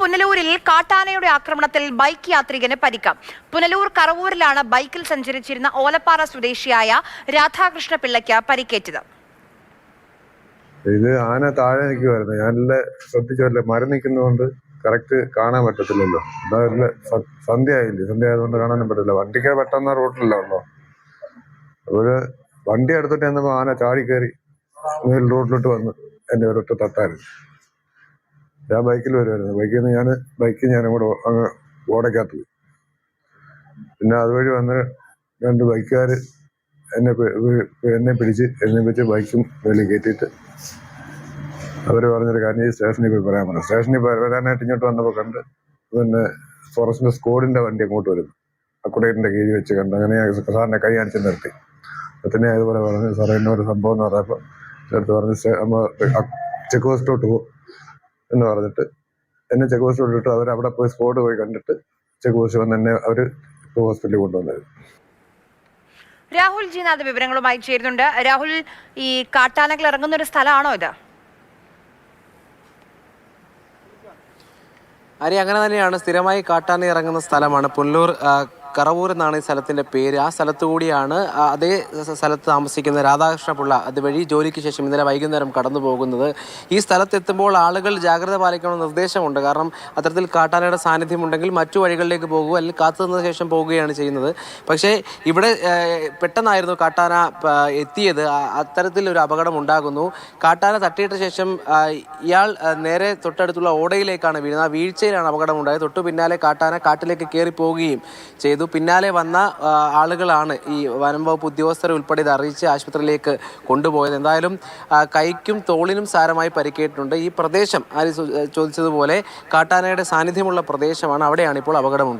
പുനലൂരിൽ കാട്ടാനയുടെ ആക്രമണത്തിൽ ബൈക്ക് യാത്രികന് പരിക്കാം. പുനലൂർ കറവൂരിലാണ് ബൈക്കിൽ സഞ്ചരിച്ചിരുന്ന ഓലപ്പാറ സ്വദേശിയായ രാധാകൃഷ്ണ പിള്ളയ്ക്ക് പരിക്കേറ്റത്. ഇത് ആന താഴെ നിൽക്കുമായിരുന്നു ഞാനല്ല ശ്രദ്ധിച്ചല്ലേ മരം നിൽക്കുന്നതുകൊണ്ട് കറക്റ്റ് കാണാൻ പറ്റത്തില്ലല്ലോ. അതല്ല സന്ധ്യ ആയില്ലേ സന്ധ്യ ആയതുകൊണ്ട് കാണാനും പറ്റില്ല വണ്ടിക്ക് പെട്ടെന്ന് റോട്ടിലല്ല അതുപോലെ വണ്ടി എടുത്തിട്ട് ചെന്നപ്പോൾ ആന ചാടി കയറി റോഡിലോട്ട് വന്ന് എന്നെ ഒരൊറ്റ തട്ടായിരുന്നു ഞാൻ ബൈക്കിൽ വരുമായിരുന്നു ബൈക്കിൽ നിന്ന് ഞാൻ ബൈക്കിൽ ഞാൻ അങ്ങോട്ട് അങ്ങ് ഓടയ്ക്കകത്ത് പോയി. പിന്നെ അതുവഴി വന്ന് രണ്ട് ബൈക്കുകാർ എന്നെ എന്നെ പിടിച്ച് എന്നെ വെച്ച് ബൈക്കും വെളിയിൽ കയറ്റിയിട്ട് അവർ പറഞ്ഞൊരു കാര്യം ഈ സ്റ്റേഷനിൽ പോയി പറയാൻ പറഞ്ഞു. സ്റ്റേഷനിൽ വരാനായിട്ട് ഇങ്ങോട്ട് വന്നപ്പോൾ കണ്ട് പിന്നെ ഫോറസ്റ്റിന്റെ സ്കോഡിന്റെ വണ്ടി അങ്ങോട്ട് വരുന്നു. അക്കുടേറ്റിന്റെ കീഴിൽ വെച്ച് കണ്ട് അങ്ങനെ സാറിനെ കൈ കാണിച്ച് നിർത്തി. പിന്നെ അതുപോലെ പറഞ്ഞു സാറേ എന്നൊരു സംഭവം എന്ന് പറഞ്ഞപ്പോൾ എടുത്ത് പറഞ്ഞ് നമ്മൾ ചെക്ക് പോസ്റ്റിലോട്ട് പോകും എന്ന് പറഞ്ഞിട്ട് എന്നെ ചെക്ക് പോസ്റ്റ് കൊണ്ടിട്ട് അവർ അവിടെ പോയി സ്പോട്ട് പോയി കണ്ടിട്ട് ചെക്ക് പോസ്റ്റ് വന്ന് എന്നെ അവർ ഹോസ്പിറ്റലിൽ കൊണ്ടുവന്നത്. രാഹുൽ ജിനാഥ് വിവരങ്ങളുമായി ചേരുന്നുണ്ട്. രാഹുൽ ഈ കാട്ടാനകൾ ഇറങ്ങുന്ന ഒരു സ്ഥലമാണോ ഇത്? അരി അങ്ങനെ തന്നെയാണ്. സ്ഥിരമായി കാട്ടാന ഇറങ്ങുന്ന സ്ഥലമാണ്. പുല്ലൂർ കറവൂർ എന്നാണ് ഈ സ്ഥലത്തിന്റെ പേര്. ആ സ്ഥലത്തു കൂടിയാണ് അതേ സ്ഥലത്ത് താമസിക്കുന്ന രാധാകൃഷ്ണ പിള്ള അതുവഴി ജോലിക്ക് ശേഷം ഇന്നലെ വൈകുന്നേരം കടന്നു പോകുന്നത് ഈ സ്ഥലത്തെത്തുമ്പോൾ ആളുകൾ ജാഗ്രത പാലിക്കണമെന്ന് നിർദ്ദേശമുണ്ട്. കാരണം അത്തരത്തിൽ കാട്ടാനയുടെ സാന്നിധ്യം ഉണ്ടെങ്കിൽ മറ്റു വഴികളിലേക്ക് പോകുക അല്ലെങ്കിൽ കാത്തു നിന്ന ശേഷം പോവുകയാണ് ചെയ്യുന്നത്. പക്ഷേ ഇവിടെ പെട്ടെന്നായിരുന്നു കാട്ടാന എത്തിയത്. അത്തരത്തിൽ ഒരു അപകടം ഉണ്ടാകുന്നു. കാട്ടാന തട്ടിയിട്ട ശേഷം ഇയാൾ നേരെ തൊട്ടടുത്തുള്ള ഓടയിലേക്കാണ് വീഴുന്നത്. ആ വീഴ്ചയിലാണ് അപകടം ഉണ്ടായത്. തൊട്ടു പിന്നാലെ കാട്ടാന കാട്ടിലേക്ക് കയറി പോവുകയും ചെയ്തു. പിന്നാലെ വന്ന ആളുകളാണ് ഈ വനം വകുപ്പ് ഉദ്യോഗസ്ഥരെ ഉൾപ്പെടെ ഇത് അറിയിച്ച് ആശുപത്രിയിലേക്ക് കൊണ്ടുപോയത്. എന്തായാലും കൈക്കും തോളിനും സാരമായി പരിക്കേറ്റിട്ടുണ്ട്. ഈ പ്രദേശം ആര് ചോദിച്ചതുപോലെ കാട്ടാനയുടെ സാന്നിധ്യമുള്ള പ്രദേശമാണ്. അവിടെയാണ് ഇപ്പോൾ അപകടമുണ്ടായത്.